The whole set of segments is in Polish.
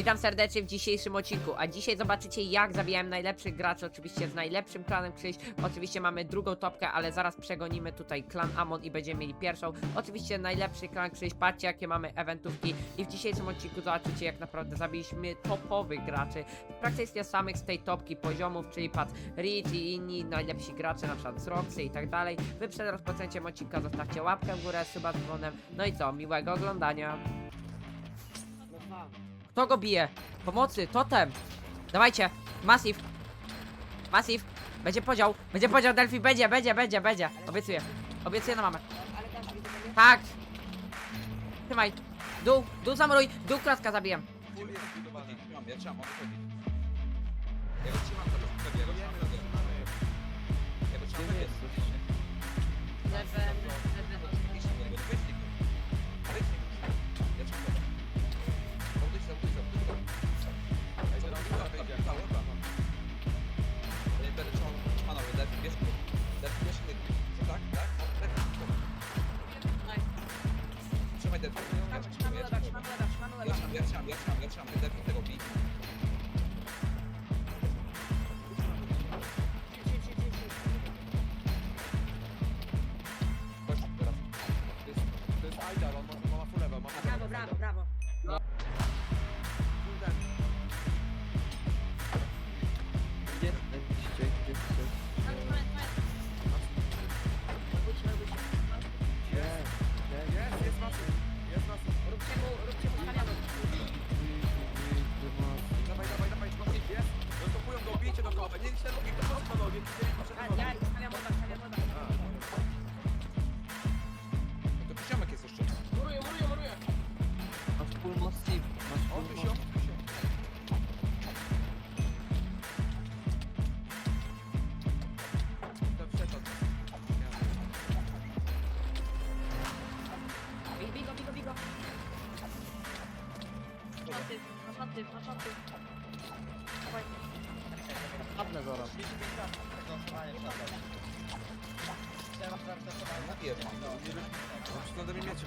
Witam serdecznie w dzisiejszym odcinku, a dzisiaj zobaczycie jak zabijałem najlepszych graczy, oczywiście z najlepszym klanem Krzyś, oczywiście mamy drugą topkę, ale zaraz przegonimy tutaj klan Amon i będziemy mieli pierwszą, oczywiście najlepszy klan Krzyś, patrzcie jakie mamy eventówki. I w dzisiejszym odcinku zobaczycie jak naprawdę zabiliśmy topowych graczy, praktycznie samych z tej topki poziomów, czyli patrz Rich i inni najlepsi gracze, na przykład z Roxy i tak dalej, wy przed rozpoczęciem odcinka zostawcie łapkę w górę, suba z dzwonem, no i co, miłego oglądania. Kto go bije? Pomocy, totem! Dawajcie, Massive! Massive! Będzie podział, będzie podział, Delphi, będzie, będzie, będzie, będzie. Obiecuję, obiecuję na mamę. Tak! Trzymaj, dół, dół zamuruj, dół kratka zabiję. Ja trzymam, mogę chodzić. Ja go trzymam, ja go trzymam, Masatyw, masatyw, masatyw. Dawaj. Napiję, no. On przygląda mi miecze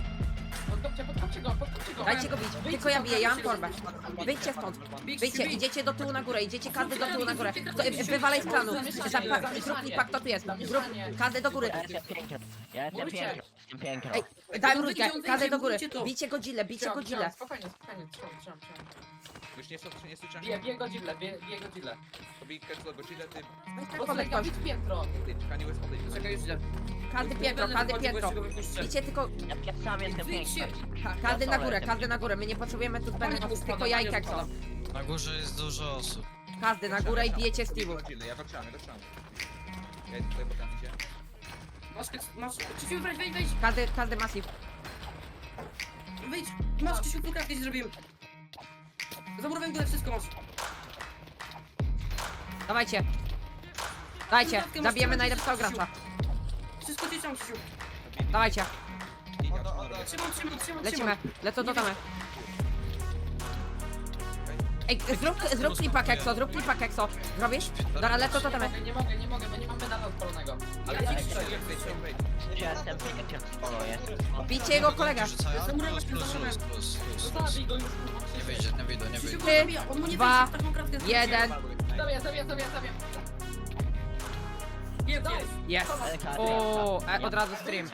Podkopcie, podkopcie go, podkopcie go. dajcie go bić, tylko ja biję, ja mam torbę. Wyjdźcie stąd, wyjdźcie, idziecie do tyłu na górę, idziecie każdy do tyłu na górę. To, e, wywalaj z klanu, zrób mi pak, kto tu jest, zrób, każdy do góry. Ja jestem piękny. Ja jestem piękny. Jestem. Ej, każdy do góry, bijcie godzile, bijcie godzile. Spokojnie, spokojnie, trzymam, trzymam, trzymam. Już nie są, nie słyszałem. Bije, bije godzilla, bije, bije godzilla. Ketsu do Godzilla, ty... Podaj Podlega, ktoś, bić piętro. Ty, Kanye West odejdź. Czekaj, już idę. każdy piętro, każdy piętro. Bijcie tylko, Ja, ja sam jestem ka- każdy na górę, każdy na górę, my nie potrzebujemy tu zbędnych, tylko ja i Kekso. Na górze jest dużo osób. Każdy na górę i bijecie Steve'u. Godzilla, ja go trzymam, ja. Ja tutaj bokam idzie. Masz, masz, Krzysiu, wejdź, wejdź, wejdź, Każdy, każdy massive. wejdź. Masz, Krzysiu, tu kratkę zrobiłem. Zamurowałem górę, wszystko masz. Dawajcie. Dajcie, zabijemy najlepszego gracza. Wszystko ci trzymam, Krzysiu. Dawajcie, trzymam, robię. Trzymam, trzymam, trzymam, lecimy. trzymam. Lecą do tamy. Ej, zrób, zrób klipa kekso, zrób klipa kekso. Zrobisz? Dobra, lecą do Nie tamy. mogę, nie mogę, nie mogę, bo nie mam medala odpalonego. Ale Ja ci. Ja jestem piękny. Sporo jest. Bijcie jego kolegę. No plus. zabij go już. Nie wyjdzie, nie wyjdzie, nie wyjdzie. zabija, on mu nie dwa, wejdzie w taką kratkę. Jeden. Zabija, zabija, zabija, zabija. Jest, jest. Jest. O, e, od razu stream.